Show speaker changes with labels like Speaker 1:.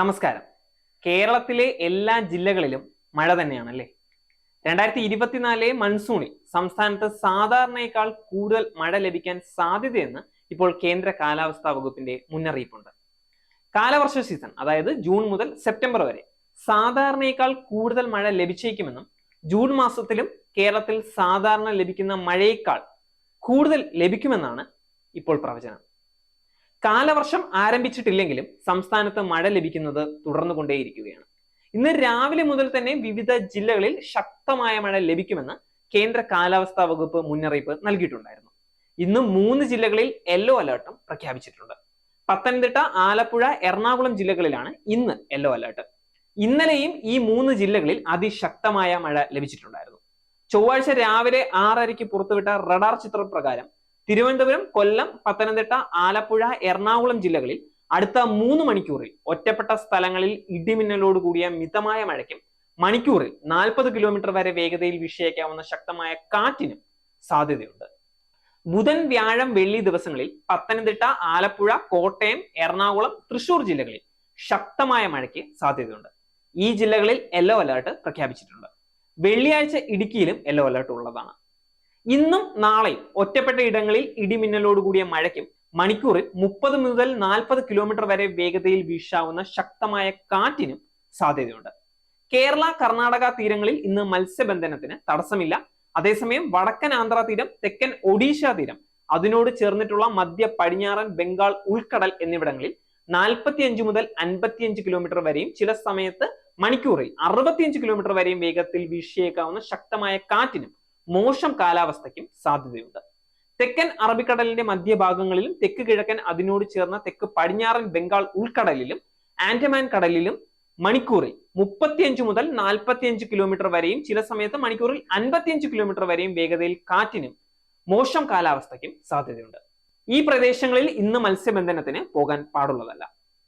Speaker 1: നമസ്കാരം. കേരളത്തിലെ എല്ലാ ജില്ലകളിലും മഴ തന്നെയാണ് അല്ലേ? രണ്ടായിരത്തി ഇരുപത്തിനാലിലെ മൺസൂണിൽ സംസ്ഥാനത്ത് സാധാരണയേക്കാൾ കൂടുതൽ മഴ ലഭിക്കാൻ സാധ്യതയെന്ന് ഇപ്പോൾ കേന്ദ്ര കാലാവസ്ഥാ വകുപ്പിന്റെ മുന്നറിയിപ്പുണ്ട്. കാലവർഷ സീസൺ അതായത് ജൂൺ മുതൽ സെപ്റ്റംബർ വരെ സാധാരണയേക്കാൾ കൂടുതൽ മഴ ലഭിച്ചേക്കുമെന്നും ജൂൺ മാസത്തിലും കേരളത്തിൽ സാധാരണ ലഭിക്കുന്ന മഴയേക്കാൾ കൂടുതൽ ലഭിക്കുമെന്നാണ് ഇപ്പോൾ പ്രവചനം. കാലവർഷം ആരംഭിച്ചിട്ടില്ലെങ്കിലും സംസ്ഥാനത്ത് മഴ ലഭിക്കുന്നത് തുടർന്നു കൊണ്ടേയിരിക്കുകയാണ് ഇന്ന് രാവിലെ മുതൽ തന്നെ വിവിധ ജില്ലകളിൽ ശക്തമായ മഴ ലഭിക്കുമെന്ന് കേന്ദ്ര കാലാവസ്ഥാ വകുപ്പ് മുന്നറിയിപ്പ് നൽകിയിട്ടുണ്ടായിരുന്നു. ഇന്ന് മൂന്ന് ജില്ലകളിൽ യെല്ലോ അലേർട്ടും പ്രഖ്യാപിച്ചിട്ടുണ്ട്. പത്തനംതിട്ട ആലപ്പുഴ എറണാകുളം ജില്ലകളിലാണ് ഇന്ന് യെല്ലോ അലേർട്ട്. ഇന്നലെയും ഈ മൂന്ന് ജില്ലകളിൽ അതിശക്തമായ മഴ ലഭിച്ചിട്ടുണ്ടായിരുന്നു. ചൊവ്വാഴ്ച രാവിലെ ആറരയ്ക്ക് പുറത്തുവിട്ട റഡാർ ചിത്രപ്രകാരം തിരുവനന്തപുരം കൊല്ലം പത്തനംതിട്ട ആലപ്പുഴ എറണാകുളം ജില്ലകളിൽ അടുത്ത മൂന്ന് മണിക്കൂറിൽ ഒറ്റപ്പെട്ട സ്ഥലങ്ങളിൽ ഇടിമിന്നലോട് കൂടിയ മിതമായ മഴയ്ക്കും മണിക്കൂറിൽ നാൽപ്പത് കിലോമീറ്റർ വരെ വേഗതയിൽ വീശിയേക്കാവുന്ന ശക്തമായ കാറ്റിനും സാധ്യതയുണ്ട്. ബുധൻ വ്യാഴം വെള്ളി ദിവസങ്ങളിൽ പത്തനംതിട്ട ആലപ്പുഴ കോട്ടയം എറണാകുളം തൃശൂർ ജില്ലകളിൽ ശക്തമായ മഴയ്ക്ക് സാധ്യതയുണ്ട്. ഈ ജില്ലകളിൽ യെല്ലോ അലേർട്ട് പ്രഖ്യാപിച്ചിട്ടുണ്ട്. വെള്ളിയാഴ്ച ഇടുക്കിയിലും യെല്ലോ അലേർട്ട് ഉള്ളതാണ്. ഇന്നും നാളെയും ഒറ്റപ്പെട്ട ഇടങ്ങളിൽ ഇടിമിന്നലോട് കൂടിയ മഴയ്ക്കും മണിക്കൂറിൽ മുപ്പത് മുതൽ നാൽപ്പത് കിലോമീറ്റർ വരെ വേഗതയിൽ വീശാവുന്ന ശക്തമായ കാറ്റിനും സാധ്യതയുണ്ട്. കേരള കർണാടക തീരങ്ങളിൽ ഇന്ന് മത്സ്യബന്ധനത്തിന് തടസ്സമില്ല. അതേസമയം വടക്കൻ ആന്ധ്ര തീരം തെക്കൻ ഒഡീഷ തീരം അതിനോട് ചേർന്നിട്ടുള്ള മധ്യ പടിഞ്ഞാറൻ ബംഗാൾ ഉൾക്കടൽ എന്നിവിടങ്ങളിൽ നാൽപ്പത്തിയഞ്ച് മുതൽ അൻപത്തിയഞ്ച് കിലോമീറ്റർ വരെയും ചില സമയത്ത് മണിക്കൂറിൽ അറുപത്തിയഞ്ച് കിലോമീറ്റർ വരെയും വേഗത്തിൽ വീശിയേക്കാവുന്ന ശക്തമായ കാറ്റിനും മോശം കാലാവസ്ഥയ്ക്കും സാധ്യതയുണ്ട്. തെക്കൻ അറബിക്കടലിന്റെ മധ്യഭാഗങ്ങളിലും തെക്ക് കിഴക്കൻ അതിനോട് ചേർന്ന തെക്ക് പടിഞ്ഞാറൻ ബംഗാൾ ഉൾക്കടലിലും ആൻഡമാൻ കടലിലും മണിക്കൂറിൽ മുപ്പത്തിയഞ്ച് മുതൽ നാൽപ്പത്തിയഞ്ച് കിലോമീറ്റർ വരെയും ചില സമയത്ത് മണിക്കൂറിൽ അൻപത്തിയഞ്ച് കിലോമീറ്റർ വരെയും വേഗതയിൽ കാറ്റിനും മോശം കാലാവസ്ഥയ്ക്കും സാധ്യതയുണ്ട്. ഈ പ്രദേശങ്ങളിൽ ഇന്ന് മത്സ്യബന്ധനത്തിന് പോകാൻ പാടുള്ളതല്ല.